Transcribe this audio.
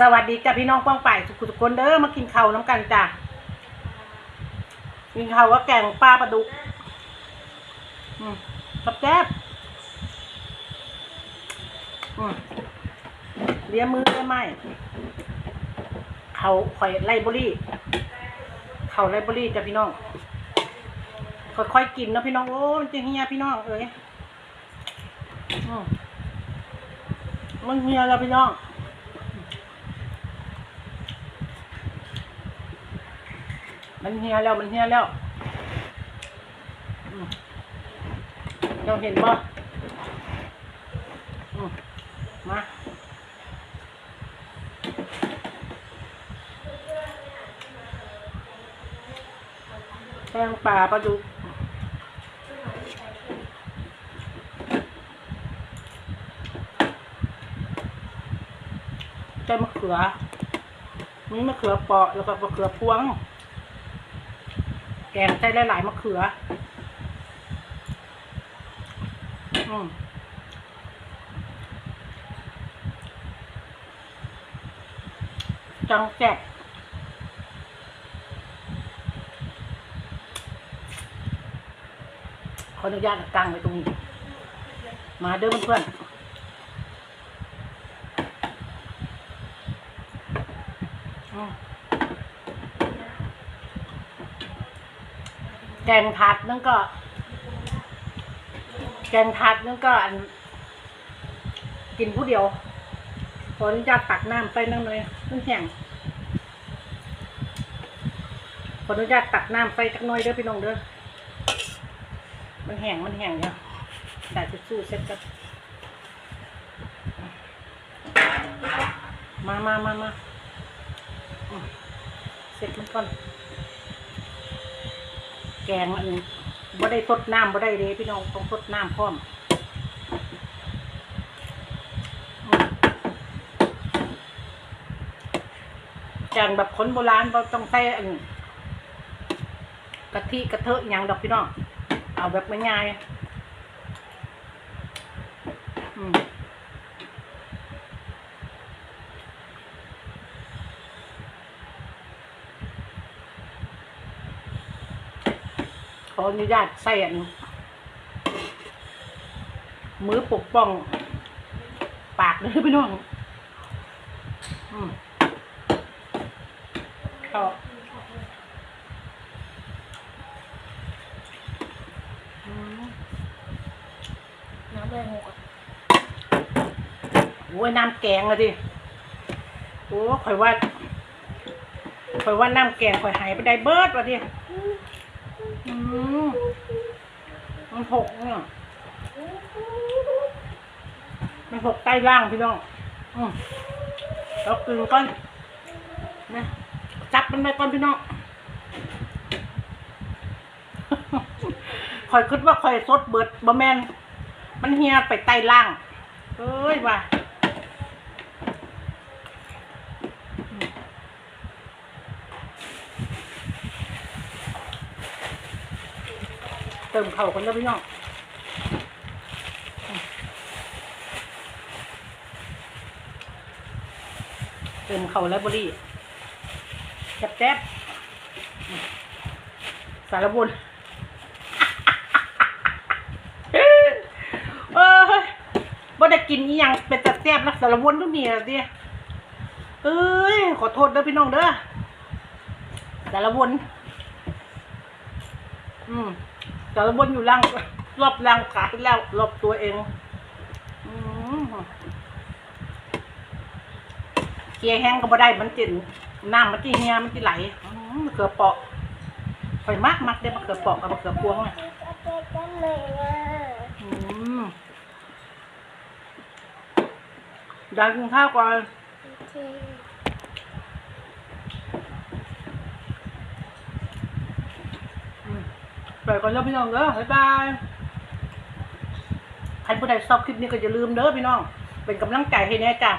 สวัสดีจ้ะพี่น้องป้องป่ายทุกคนทุกคนเด้อมากินข้าวน้ำกันจ้ะกินข้าวว่าแกงปลาปลาดุกอืมกับแจ๊บอืมเลี้ยมือได้ไหมเขาข่อยไลบรี่เขาไลบรี่จ้ะพี่น้องค่อยๆกินนะพี่น้องโอ้มันจะเฮียพี่น้องเอ้ยมมันเฮียแล้วพี่น้อง มันเฮียแล้วมันเฮียแล้วเราเห็นบ่อืมาแป้งปลาปลาดุกใส่มะเขือมีมะเขือเปาะแล้วก็มะเขือพวง แกงใส่หลายๆมะเขือ อืมจังแซ่บขออนุญาตกางไว้ตรงนี้ มาเด้อเพื่อนอืม แกงผัดนั่นก็ แกงผัดนั่นก็อัน กินผู้เดียวขออนุญาตตักน้ำไปนั่งเลยมันแห้งขออนุญาตตักน้ำไปจักหน่อยเด้อพี่น้องเด้อ มันแห้งมันแห้งเนี่ยแต่จะสู้เสร็จกันมามามามาเสร็จมันก่อน แกงอันบ่ได้ทดน้ำบ่ได้เลยพี่น้องต้องทดน้ำพร้อมอืมแกงแบบคนโบราณบ่ต้องใส่อันกะทิกระเทอะหยังดอกพี่น้อง เอาแบบง่ายๆอืม ขออนุญาตใส่อันมือปกป้อง ปากเลยพี่น้องอืมเข้าน้ำแดงหกโอ้ยน้ำแกงอะดิโอ้ข่อยว่าข่อยว่าน้ำแกงข่อยหายไปได้เบิดวะดิ มมันหกเนี่ยมันหกใต้ล่างพี่น้องอืมเรากลืนก่อนนะจับมันไปก่อนพี่น้องข่อยคิดว่าข่อยสดเบิดบะแมนมันเฮียไปใต้ล่าง เอ้ยว่า เติมเข่ากันแล้วพี่น้องเติมเข่าแล้วบรี่แจ๊บแจ๊บสารบุญเอ้ยบ่ได้กินอีหยังเป็นตะแซ่บนักสารวนทุกนี่ล่ะเดิเอ้ยขอโทษเด้อพี่น้องเด้อสารวนอืม สารวนอยู่ล่างรอบล่างขาแล้วรอบตัวเองอืมเกียแห้งก็บ่ได้มันจินน้ำมันจิเฮียมันจิไหลอืมมะเขือเปาะข่อยมากมักได้มะเขือเปาะกับมะเขือพวงอะกันเลยอะอืมอยากกินข้าวก่อน ที อืม ไปก่อนแล้วพี่น้องเด้อบ๊ายบายใครผู้ใดชอบคลิปนี้ก็อย่าลืมเด้อพี่น้อง เป็นกำลังใจให้แน่จ้ะ